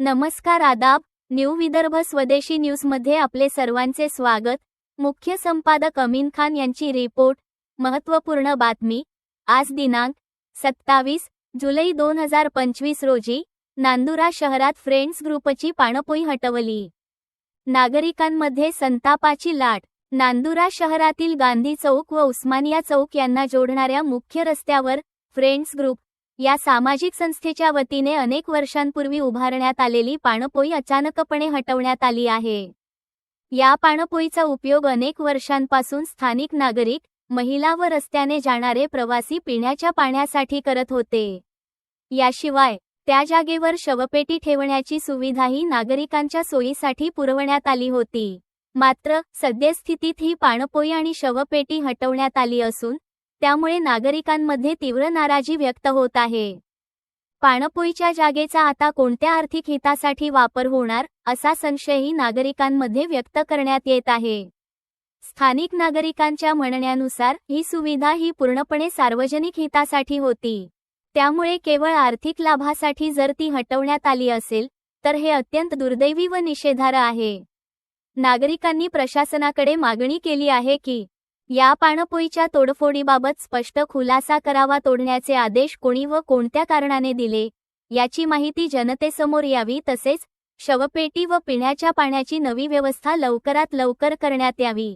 नमस्कार आदाब न्यू विदर्भ स्वदेशी न्यूजमध्ये आपले सर्वांचे स्वागत. मुख्य संपादक अमीन खान यांची रिपोर्ट महत्त्वपूर्ण बातमी. आज दिनांक सत्तावीस जुलै दोन हजार पंचवीस रोजी नांदुरा शहरात फ्रेंड्स ग्रुपची पाणपोई हटवली. नागरिकांमध्ये संतापाची लाट. नांदुरा शहरातील गांधी चौक व उस्मानिया चौक यांना जोडणाऱ्या मुख्य रस्त्यावर फ्रेंड्स ग्रुप या सामाजिक संस्थेच्या वतीने अनेक वर्षांपूर्वी उभारण्यात आलेली पाणपोई अचानकपणे हटवण्यात आली आहे. या पाणपोईचा उपयोग अनेक वर्षांपासून स्थानिक नागरिक महिला व रस्त्याने जाणारे प्रवासी पिण्याच्या पाण्यासाठी करत होते. याशिवाय त्या जागेवर शवपेटी ठेवण्याची सुविधाही नागरिकांच्या सोयीसाठी पुरवण्यात आली होती. मात्र सद्यस्थितीत ही पाणपोई आणि शवपेटी हटवण्यात आली असून त्यामुळे नागरिकांमध्ये तीव्र नाराजी व्यक्त होत आहे. पाणपोईच्या जागेचा आता कोणत्या आर्थिक हितासाठी वापर होणार असा संशयही नागरिकांमध्ये व्यक्त करण्यात येत आहे. स्थानिक नागरिकांच्या म्हणण्यानुसार ही सुविधा ही पूर्णपणे सार्वजनिक हितासाठी होती. त्यामुळे केवळ आर्थिक लाभासाठी जर ती हटवण्यात आली असेल तर हे अत्यंत दुर्दैवी व निषेधार्ह आहे. नागरिकांनी प्रशासनाकडे मागणी केली आहे की या पाणपोईच्या तोडफोडीबाबत स्पष्ट खुलासा करावा तोडण्याचे आदेश कोणी व कोणत्या कारणाने दिले याची माहिती जनतेसमोर यावी तसेच शवपेटी व पिण्याच्या पाण्याची नवी व्यवस्था लवकरात लवकर करण्यात यावी.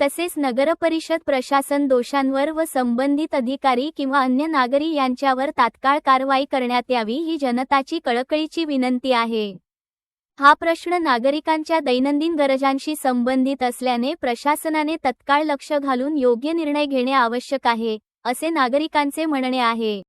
तसेच नगरपरिषद प्रशासन दोषांवर व संबंधित अधिकारी किंवा अन्य नागरी यांच्यावर तात्काळ कारवाई करण्यात यावी ही जनताची कळकळीची विनंती आहे. हा प्रश्न नागरिकांच्या दैनंदिन गरजांशी संबंधित असल्याने प्रशासनाने तत्काळ लक्ष घालून योग्य निर्णय घेणे आवश्यक आहे असे नागरिकांचे म्हणणे आहे.